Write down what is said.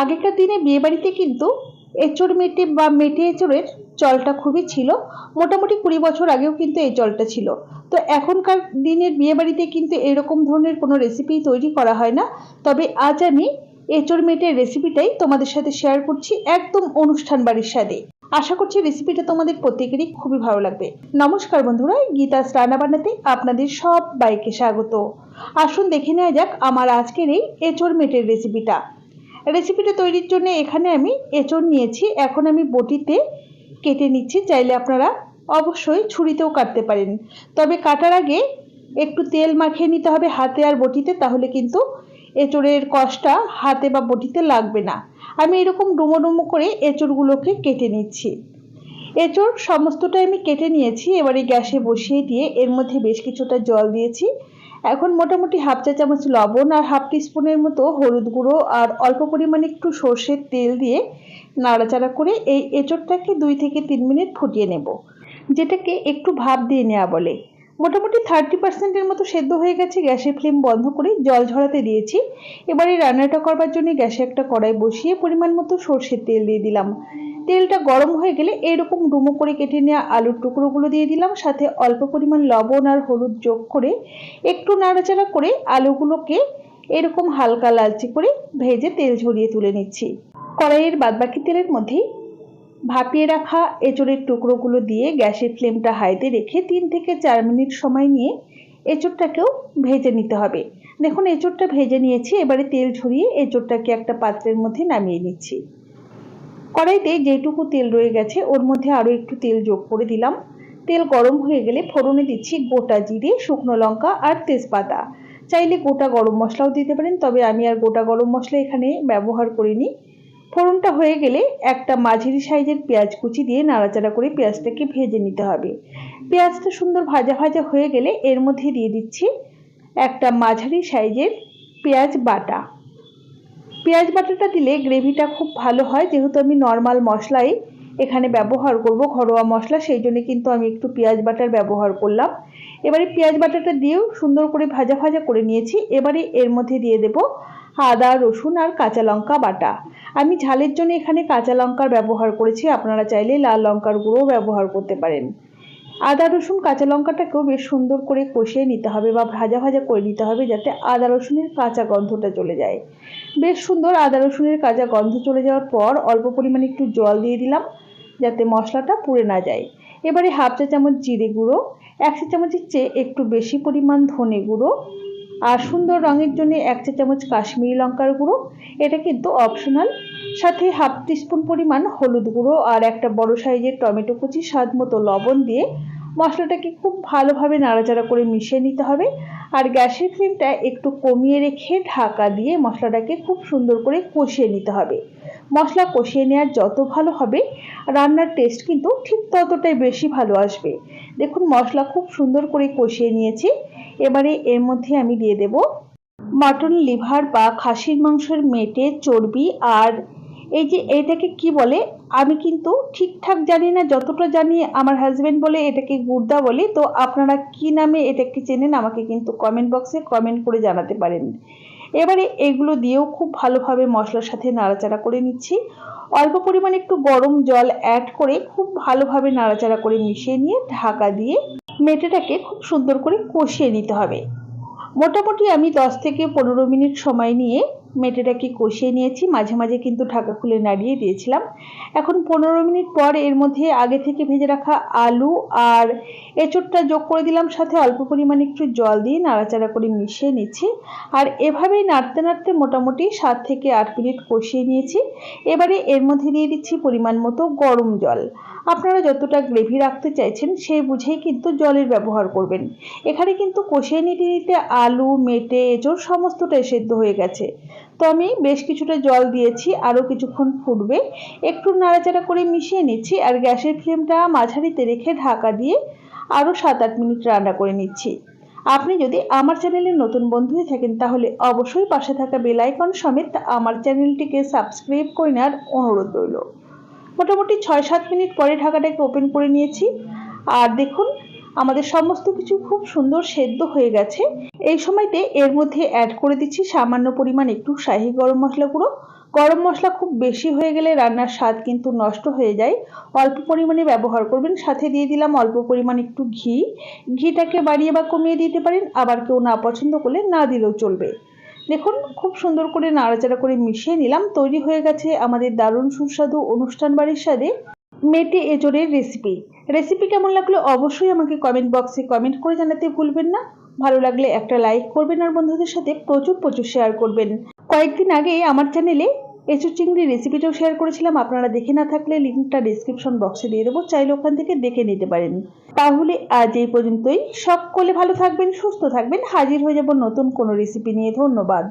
আগেকার দিনে বিয়েবাড়িতে কিন্তু এঁচড় মেটে বা মেটে এঁচড়ের চলটা খুবই ছিল। মোটামুটি কুড়ি বছর আগেও কিন্তু এই চলটা ছিল। তো এখনকার দিনের বিয়েবাড়িতে কিন্তু এরকম ধরনের কোনো রেসিপি তৈরি করা হয় না। তবে আজ আমি এঁচড় মেটের রেসিপিটাই তোমাদের সাথে শেয়ার করছি একদম অনুষ্ঠান বাড়ির স্বাদে। আশা করছি রেসিপিটা তোমাদের প্রত্যেকেরই খুবই ভালো লাগবে। নমস্কার বন্ধুরা, গীতাস রান্না বান্নাতে আপনাদের সব বাইকে স্বাগত। আসুন দেখে নেওয়া যাক আমার আজকের এই এঁচড় মেটের রেসিপিটা রেসিপিটা তৈরির জন্য এখানে আমি এঁচড় নিয়েছি। এখন আমি বটিতে কেটে নিচ্ছি। চাইলে আপনারা অবশ্যই ছুরিতেও কাটতে পারেন। তবে কাটার আগে একটু তেল মাখিয়ে নিতে হবে হাতে আর বটিতে, তাহলে কিন্তু এঁচড়ের কষটা হাতে বা বটিতে লাগবে না। আমি এরকম ডুমো ডুমো করে এঁচড়গুলোকে কেটে নিচ্ছি। এঁচড় সমস্তটাই আমি কেটে নিয়েছি। এবারে গ্যাসে বসিয়ে দিয়ে এর মধ্যে বেশ কিছুটা জল দিয়েছি। এখন মোটামুটি হাফ চা চামচ লবণ আর হাফ টিস্পুনের মতো হলুদ গুঁড়ো আর অল্প পরিমাণে একটু সর্ষের তেল দিয়ে নাড়াচাড়া করে এই এঁচড়টাকে দুই থেকে তিন মিনিট ফুটিয়ে নেব, যেটাকে একটু ভাপ দিয়ে নেওয়া বলে। মোটামুটি থার্টি পার্সেন্টের মতো সেদ্ধ হয়ে গেছে গ্যাসের ফ্লেম বন্ধ করে জল ঝরাতে দিয়েছি। এবারে রান্নাটা করবার জন্য গ্যাসে একটা কড়াই বসিয়ে পরিমাণ মতো সর্ষের তেল দিয়ে দিলাম। তেলটা গরম হয়ে গেলে এরকম ডুমো করে কেটে নেওয়া আলুর টুকরোগুলো দিয়ে দিলাম, সাথে অল্প পরিমাণ লবণ আর হলুদ যোগ করে একটু নাড়াচাড়া করে আলুগুলোকে এরকম হালকা লালচে করে ভেজে তেল ঝরিয়ে তুলে নিচ্ছি। কড়াইয়ের বাদবাকি তেলের মধ্যেই ভাপিয়ে রাখা এঁচড়ের টুকরোগুলো দিয়ে গ্যাসের ফ্লেমটা হাইতে রেখে তিন থেকে চার মিনিট সময় নিয়ে এঁচড়টাকেও ভেজে নিতে হবে। দেখুন, এঁচড়টা ভেজে নিয়েছি, এবারে তেল ঝরিয়ে এঁচড়টাকে একটা পাত্রের মধ্যে নামিয়ে নিচ্ছি। কড়াইতে যেটুকু তেল রয়ে গেছে, ওর মধ্যে আরও একটু তেল যোগ করে দিলাম। তেল গরম হয়ে গেলে ফোড়নে দিচ্ছি গোটা জিরে, শুকনো লঙ্কা আর তেজপাতা। চাইলে গোটা গরম মশলাও দিতে পারেন, তবে আমি আর গোটা গরম মশলা এখানে ব্যবহার করিনি। ফোড়নটা হয়ে গেলে একটা মাঝারি সাইজের পেঁয়াজ কুচি দিয়ে নাড়াচাড়া করে পেঁয়াজটাকে ভেজে নিতে হবে। পেঁয়াজটা সুন্দর ভাজা ভাজা হয়ে গেলে এর মধ্যে দিয়ে দিচ্ছি একটা মাঝারি সাইজের পেঁয়াজ বাটা। পেঁয়াজ বাটাটা দিলে গ্রেভিটা খুব ভালো হয়, যেহেতু আমি নর্মাল মশলাই এখানে ব্যবহার করব, ঘরোয়া মশলা, সেই জন্য কিন্তু আমি একটু পেঁয়াজ বাটার ব্যবহার করলাম। এবারে পেঁয়াজ বাটাটা দিয়েও সুন্দর করে ভাজা ভাজা করে নিয়েছি। এবারে এর মধ্যে দিয়ে দেব আদা, রসুন আর কাঁচা লঙ্কা বাটা। আমি ঝালের জন্য এখানে কাঁচা লঙ্কার ব্যবহার করেছি, আপনারা চাইলে লাল লঙ্কার গুঁড়ো ব্যবহার করতে পারেন। আদা, রসুন, কাঁচা লঙ্কাটাকেও বেশ সুন্দর করে কষিয়ে নিতে হবে বা ভাজা ভাজা করে নিতে হবে যাতে আদা, রসুনের কাঁচা গন্ধটা চলে যায়। বেশ সুন্দর আদা, রসুনের কাঁচা গন্ধ চলে যাওয়ার পর অল্প পরিমাণে একটু জল দিয়ে দিলাম, যাতে মশলাটা পুড়ে না যায়। এবারে হাফ চা চামচ জিরে গুঁড়ো, এক চা চামচের চেয়ে একটু বেশি পরিমাণ ধনে গুঁড়ো আর সুন্দর রঙের জন্য এক চা চামচ কাশ্মীরি লঙ্কার গুঁড়ো। এটা কিন্তু অপশনাল সাথে হাফ টিস্পুন পরিমাণ হলুদ গুঁড়ো আর একটা বড় সাইজের টমেটো কুচি, স্বাদ মতো লবণ দিয়ে মশলাটাকে খুব ভালোভাবে নাড়াচাড়া করে মিশিয়ে নিতে হবে। আর গ্যাসের ফ্লেমটা একটু কমিয়ে রেখে ঢাকা দিয়ে মশলাটাকে খুব সুন্দর করে কষিয়ে নিতে হবে। মশলা কষিয়ে নেওয়ার যত ভালো হবে, রান্নার টেস্ট কিন্তু ঠিক ততটাই বেশি ভালো আসবে। দেখুন, মশলা খুব সুন্দর করে কষিয়ে নিয়েছি। এবারে এর মধ্যে আমি দিয়ে দেব মাটন লিভার বা খাসির মাংসের মেটে চর্বি। আর এই যে এটাকে কি বলে, আমি কিন্তু ঠিকঠাক জানি না, যতটা জানি আমার হাজব্যান্ড বলে এটাকে গুর্দা বলে। তো আপনারা কি নামে এটাকে চেনেন আমাকে কিন্তু কমেন্ট বক্সে কমেন্ট করে জানাতে পারেন। এবারে এগুলো দিয়েও খুব ভালোভাবে মশলার সাথে নাড়াচাড়া করে নিচ্ছি। অল্প পরিমাণে একটু গরম জল অ্যাড করে খুব ভালোভাবে নাড়াচাড়া করে মিশিয়ে নিয়ে ঢাকা দিয়ে মেটেটাকে খুব সুন্দর করে কষিয়ে নিতে হবে। মোটামুটি আমি দশ থেকে পনেরো মিনিট সময় নিয়ে মেটেটাকে কষিয়ে নিয়েছি। মাঝে মাঝে কিন্তু ঢাকা খুলে নাড়িয়ে দিয়েছিলাম। এখন পনেরো মিনিট পর এর মধ্যে আগে থেকে ভেজে রাখা আলু আর এঁচোড়টা যোগ করে দিলাম, সাথে অল্প পরিমাণে একটু জল দিয়ে নাড়াচাড়া করে মিশিয়ে নিচ্ছি। আর এভাবেই নাড়তে নাড়তে মোটামুটি সাত থেকে আট মিনিট কষিয়ে নিয়েছি। এবারে এর মধ্যে দিয়ে দিচ্ছি পরিমাণ মতো গরম জল। আপনারা যতটা গ্রেভি রাখতে চাইছেন, সেই বুঝেই কিন্তু জলের ব্যবহার করবেন। এখানে কিন্তু কষিয়ে নিতে নিতে আলু, মেটে, এঁচড় সমস্তটাই সেদ্ধ হয়ে গেছে। তো আমি বেশ কিছুটা জল দিয়েছি, আরও কিছুক্ষণ ফুটবে। একটু নাড়াচাড়া করে মিশিয়ে নিচ্ছি আর গ্যাসের ফ্লেমটা মাঝারিতে রেখে ঢাকা দিয়ে আরও সাত আট মিনিট রান্না করে নিচ্ছি। আপনি যদি আমার চ্যানেলের নতুন বন্ধু হয়ে থাকেন, তাহলে অবশ্যই পাশে থাকা বেল আইকন সমেত আমার চ্যানেলটিকে সাবস্ক্রাইব করে নেওয়ার অনুরোধ রইল। মোটামুটি ছয় সাত মিনিট পরে ঢাকাটাকে ওপেন করে নিয়েছি। আর দেখুন আমাদের সমস্ত কিছু খুব সুন্দর সেদ্ধ হয়ে গেছে। এই সময়তে এর মধ্যে অ্যাড করে দিচ্ছি সামান্য পরিমাণ একটু শাহি গরম মশলা গুঁড়ো। গরম মশলা খুব বেশি হয়ে গেলে রান্নার স্বাদ কিন্তু নষ্ট হয়ে যায়। অল্প পরিমাণে ব্যবহার করবেন, সাথে দিয়ে দিলাম অল্প পরিমাণ একটু ঘি। ঘিটাকে বাড়িয়ে বা কমিয়ে দিতে পারেন, আবার কেউ না পছন্দ করলে না দিলেও চলবে। দেখুন, খুব সুন্দর করে নাড়াচাড়া করে মিশিয়ে নিলাম। তৈরি হয়ে গেছে আমাদের দারুণ সুস্বাদু অনুষ্ঠান বাড়ির স্বাদে। মেটে এজোরের রেসিপি রেসিপি কেমন লাগল অবশ্যই আমাকে কমেন্ট বক্সে কমেন্ট করে জানাতে ভুলবেন না। ভালো লাগলে একটা লাইক করবেন আর বন্ধুদের সাথে প্রচুর প্রচুর শেয়ার করবেন। কয়েকদিন আগে আমার চ্যানেলে এঁচু চিংড়ি রেসিপিটাও শেয়ার করেছিলাম। আপনারা দেখে না থাকলে লিঙ্কটা ডিসক্রিপশন বক্সে দিয়ে দেবো। চাইলে ওখান থেকে দেখে নিতে পারেন। তাহলে আজ এই পর্যন্তই। সকলে ভালো থাকবেন, সুস্থ থাকবেন। হাজির হয়ে যাব নতুন কোনো রেসিপি নিয়ে। ধন্যবাদ।